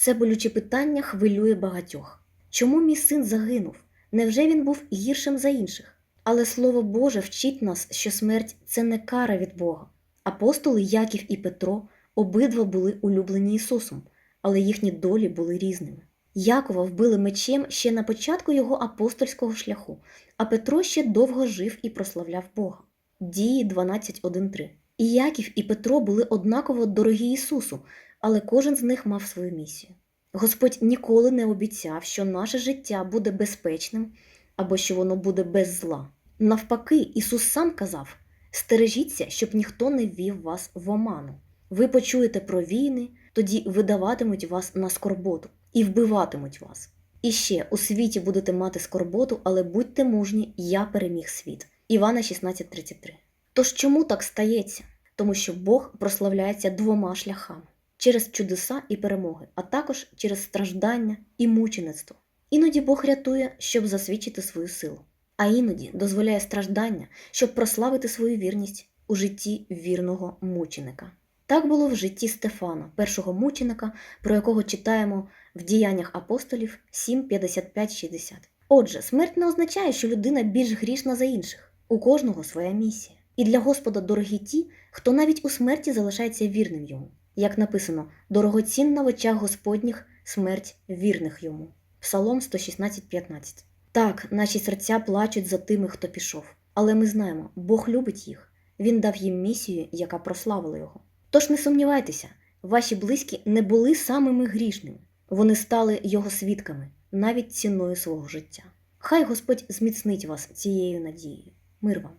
Це болюче питання хвилює багатьох. Чому мій син загинув? Невже він був гіршим за інших? Але Слово Боже вчить нас, що смерть це не кара від Бога. Апостоли Яків і Петро обидва були улюблені Ісусом, але їхні долі були різними. Якова вбили мечем ще на початку його апостольського шляху, а Петро ще довго жив і прославляв Бога. Дії 12.1.3. І Яків і Петро були однаково дорогі Ісусу, але кожен з них мав свою місію. Господь ніколи не обіцяв, що наше життя буде безпечним або що воно буде без зла. Навпаки, Ісус сам казав: стережіться, щоб ніхто не ввів вас в оману. Ви почуєте про війни, тоді видаватимуть вас на скорботу і вбиватимуть вас. І ще у світі будете мати скорботу, але будьте мужні, я переміг світ. Івана 16:33. Тож чому так стається? Тому що Бог прославляється двома шляхами через чудеса і перемоги, а також через страждання і мучеництво. Іноді Бог рятує, щоб засвідчити свою силу, а іноді дозволяє страждання, щоб прославити свою вірність у житті вірного мученика. Так було в житті Стефана, першого мученика, про якого читаємо в діяннях апостолів 7, 55, 60. Отже, смерть не означає, що людина більш грішна за інших. У кожного своя місія. І для Господа дорогі ті, хто навіть у смерті залишається вірним йому. Як написано, дорогоцінна в очах Господніх смерть вірних йому. Псалом 116,15. Так, наші серця плачуть за тими, хто пішов. Але ми знаємо, Бог любить їх. Він дав їм місію, яка прославила його. Тож не сумнівайтеся, ваші близькі не були самими грішними. Вони стали його свідками, навіть ціною свого життя. Хай Господь зміцнить вас цією надією. Мир вам!